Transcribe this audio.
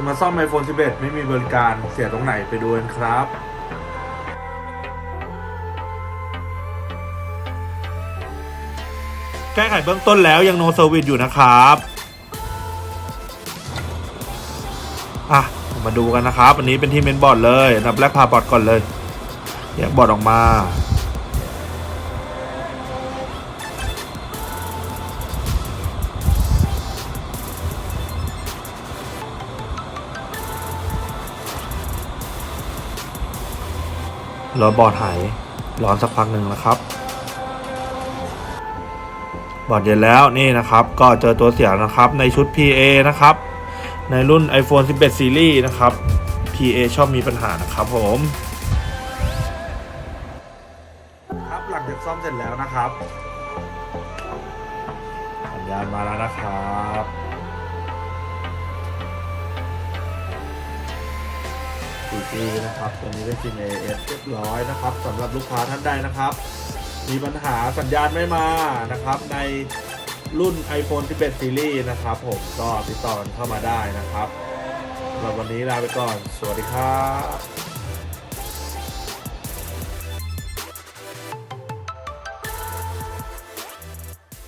จะมาซ่อม iPhone 11 ไม่มีบริการเสียตรงไหนไปดูกันครับแก้ไขเบื้องต้นแล้วยัง no service อยู่นะครับ อะ มาดูกันนะครับ อันนี้เป็นที่เมนบอร์ดเลยนับแรกพาบอร์ดก่อนเลยแยกบอร์ดออกมา รอบอดหายร้อนสักพักหนึ่งแล้วครับ บอดเย็นแล้วนี่นะครับ ก็เจอตัวเสียนะครับ ในชุด PA นะครับ ในรุ่น iPhone 11 Series นะครับ PA ชอบมีปัญหานะครับผมครับหลังจากซ่อมเสร็จแล้วนะครับสัญญาณมาแล้วนะครับ ดีจีนะครับตัวนี้ได้ซิม AS เรียบร้อยนะครับสำหรับลูกค้าท่านใดนะครับ มีปัญหาสัญญาณไม่มานะครับ ในรุ่น iPhone 11 Series นะครับผมก็ติดต่อเข้ามาได้นะครับสำหรับวันนี้ลาไปก่อน สวัสดีครับ